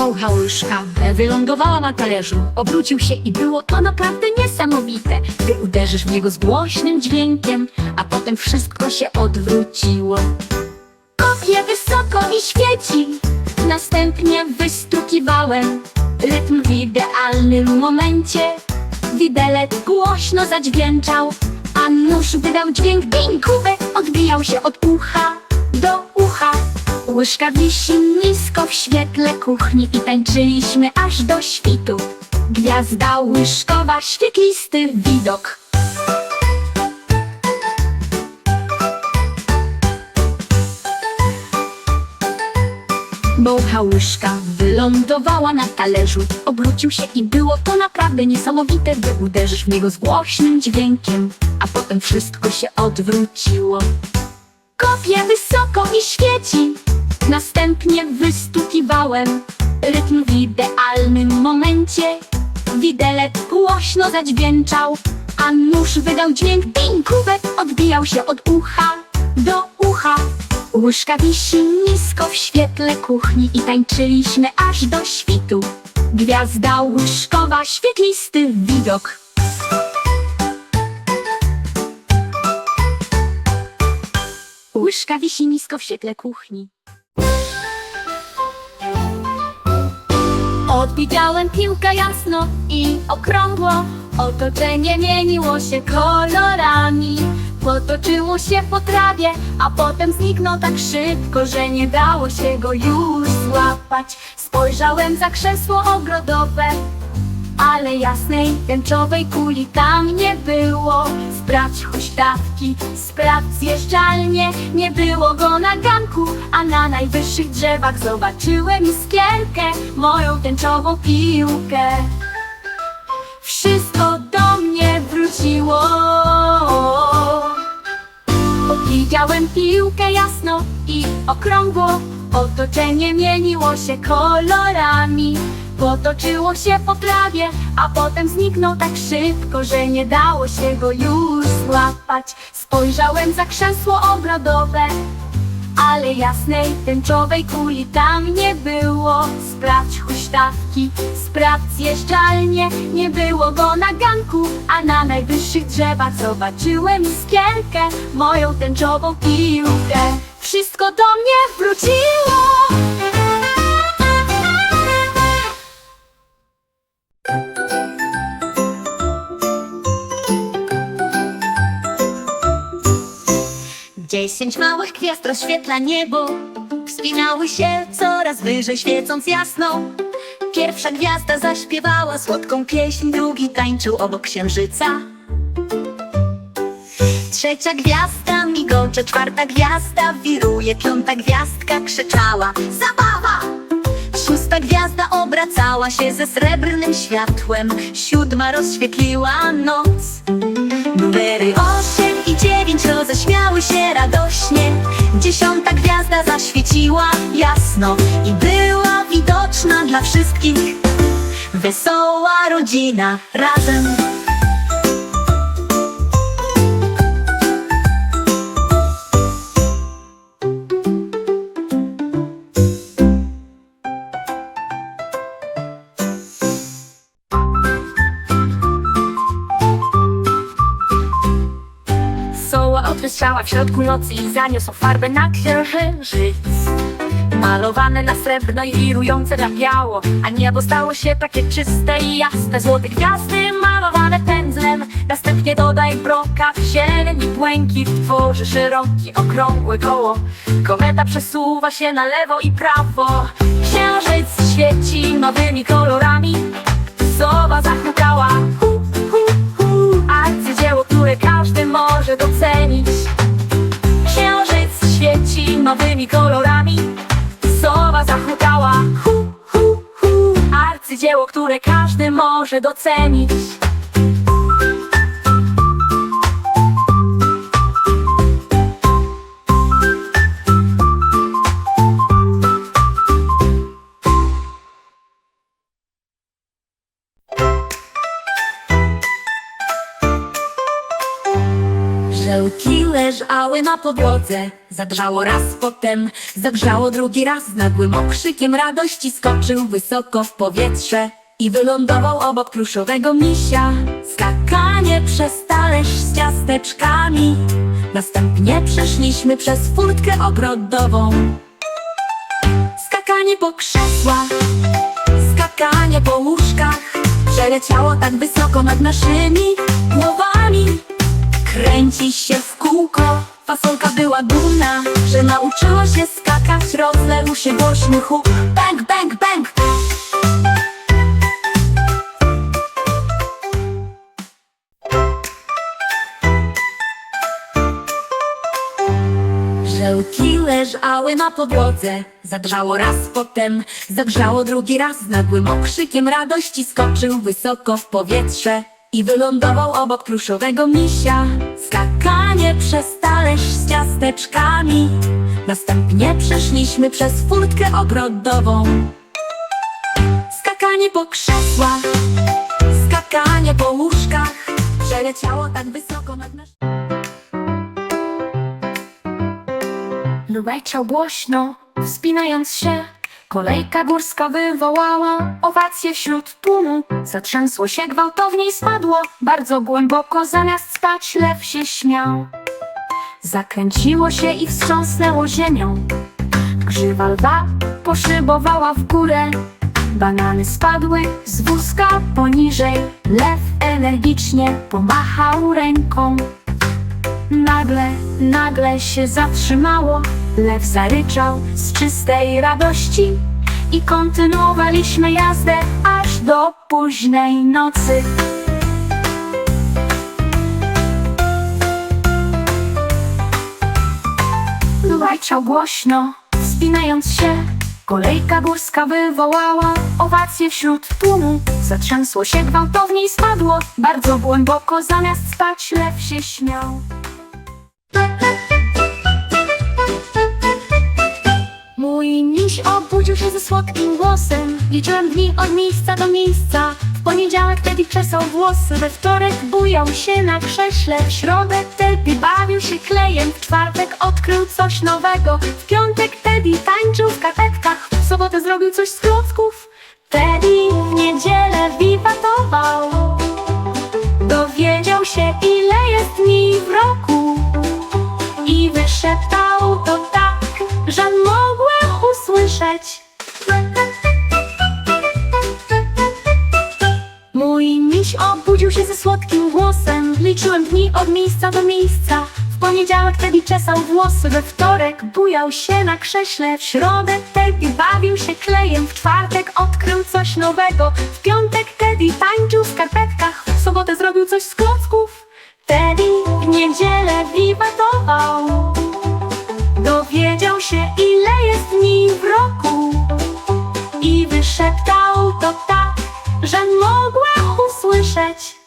Wącha łyżka wylądowała na talerzu. Obrócił się i było to naprawdę niesamowite. Gdy uderzysz w niego z głośnym dźwiękiem, a potem wszystko się odwróciło. Kopie wysoko i świeci, następnie wystukiwałem. Rytm w idealnym momencie. Widelec głośno zadźwięczał, a nóż wydał dźwięk. Kubek odbijał się od ucha do ucha. Łyżka wisi nisko w świetle kuchni i tańczyliśmy aż do świtu. Gwiazda łyżkowa, świetlisty widok. Bołcha łyżka wylądowała na talerzu Obrócił się i było to naprawdę niesamowite Gdy uderzysz w niego z głośnym dźwiękiem A potem wszystko się odwróciło Kopie wysoko i świeci Następnie wystukiwałem. Rytm w idealnym momencie. Widelec głośno zadźwięczał A nóż wydał dźwięk ding Kubek odbijał się od ucha do ucha. Łyżka wisi nisko w świetle kuchni I tańczyliśmy aż do świtu. Gwiazda łyżkowa, świetlisty widok. Łyżka wisi nisko w świetle kuchni Odbiegałem piłkę jasno i okrągło. Otoczenie mieniło się kolorami. Potoczyło się po trawie, a potem zniknął tak szybko, że nie dało się go już złapać. Spojrzałem za krzesło ogrodowe ale jasnej, tęczowej kuli tam nie było. Sprawdź huśtawki, sprawdź zjeżdżalnię Nie było go na ganku, a na najwyższych drzewach Zobaczyłem iskierkę, moją tęczową piłkę. Wszystko do mnie wróciło. Widziałem piłkę jasno i okrągło. Otoczenie mieniło się kolorami Potoczyło się po trawie, a potem zniknął tak szybko, że nie dało się go już złapać. Spojrzałem za krzesło ogrodowe ale jasnej, tęczowej kuli tam nie było. Sprawdź huśtawki, sprawdź zjeżdżalnię Nie było go na ganku, a na najwyższych drzewach Zobaczyłem iskierkę, moją tęczową piłkę. Wszystko do mnie wróciło Dziesięć małych gwiazd rozświetla niebo. Wspinały się coraz wyżej, świecąc jasno. Pierwsza gwiazda zaśpiewała słodką pieśń Drugi tańczył obok księżyca. Trzecia gwiazda migocze, czwarta gwiazda wiruje Piąta gwiazdka krzyczała. Zabawa! Szósta gwiazda obracała się ze srebrnym światłem. Siódma rozświetliła noc Numery osiem i dziewięć roześmiały się radośnie. Dziesiąta gwiazda zaświeciła jasno I była widoczna dla wszystkich. Wesoła rodzina razem Odwystrzała w środku nocy i zaniosł farbę na księżyc. Malowane na srebrno i wirujące na biało A niebo stało się takie czyste i jasne. Złote gwiazdy malowane pędzlem Następnie dodaj brokat, zieleń i błękit Tworzy szerokie, okrągłe koło. Kometa przesuwa się na lewo i prawo. Księżyc świeci nowymi kolorami. Sowa zachukała hu, hu, hu. Arcydzieło, które każdy może docenić Świeci nowymi kolorami. Sowa zachutała hu, hu, hu. Arcydzieło, które każdy może docenić leżały na podłodze Zadrżało raz, potem zagrzało drugi raz. Nagłym okrzykiem radości skoczył wysoko w powietrze I wylądował obok pluszowego misia. Skakanie przez talerz z ciasteczkami. Następnie przeszliśmy przez furtkę ogrodową. Skakanie po krzesłach Skakanie po łóżkach. Przeleciało tak wysoko nad naszymi głowami. Kręci się w kółko Fasolka była dumna, że nauczyła się skakać Rozległ się głośny huk. Bang, bang, bang! Żelki leżały na podłodze Zadrżało raz, potem zagrzało drugi raz nagłym okrzykiem radości skoczył wysoko w powietrze I wylądował obok pluszowego misia. Skakanie przez talerz z ciasteczkami. Następnie przeszliśmy przez furtkę ogrodową. Skakanie po krzesłach Skakanie po łóżkach. Przeleciało tak wysoko nad nasz... Lubajczał głośno, wspinając się. Kolejka górska wywołała owację wśród tłumu. Zatrzęsło się gwałtownie i spadło. Bardzo głęboko zamiast spać lew się śmiał Zakręciło się i wstrząsnęło ziemią. Grzywa lwa poszybowała w górę. Banany spadły z wózka poniżej. Lew energicznie pomachał ręką. Nagle, nagle się zatrzymało. Lew zaryczał z czystej radości. I kontynuowaliśmy jazdę aż do późnej nocy Lajczał głośno, wspinając się. Kolejka górska wywołała owację wśród tłumu. Zatrzęsło się gwałtownie i spadło. Bardzo głęboko zamiast spać lew się śmiał. Mój miś obudził się ze słodkim głosem. Liczyłem dni od miejsca do miejsca. W poniedziałek Teddy czesał włosy. We wtorek bujał się na krześle. W środę Teddy bawił W czwartek odkrył coś nowego. W piątek Teddy tańczył w karpetkach W sobotę zrobił coś z klocków. Teddy w niedzielę wiwatował. Dowiedział się ile jest dni w roku. I wyszeptał to tak, że mogłem usłyszeć. Mój miś obudził się ze słodkim głosem. Liczyłem dni od miejsca do miejsca poniedziałek Teddy czesał włosy We wtorek bujał się na krześle W środę Teddy bawił się klejem W czwartek odkrył coś nowego W piątek Teddy tańczył w skarpetkach W sobotę zrobił coś z klocków. Teddy w niedzielę wiwatował Dowiedział się ile jest dni w roku. I wyszeptał to tak, że mogłem usłyszeć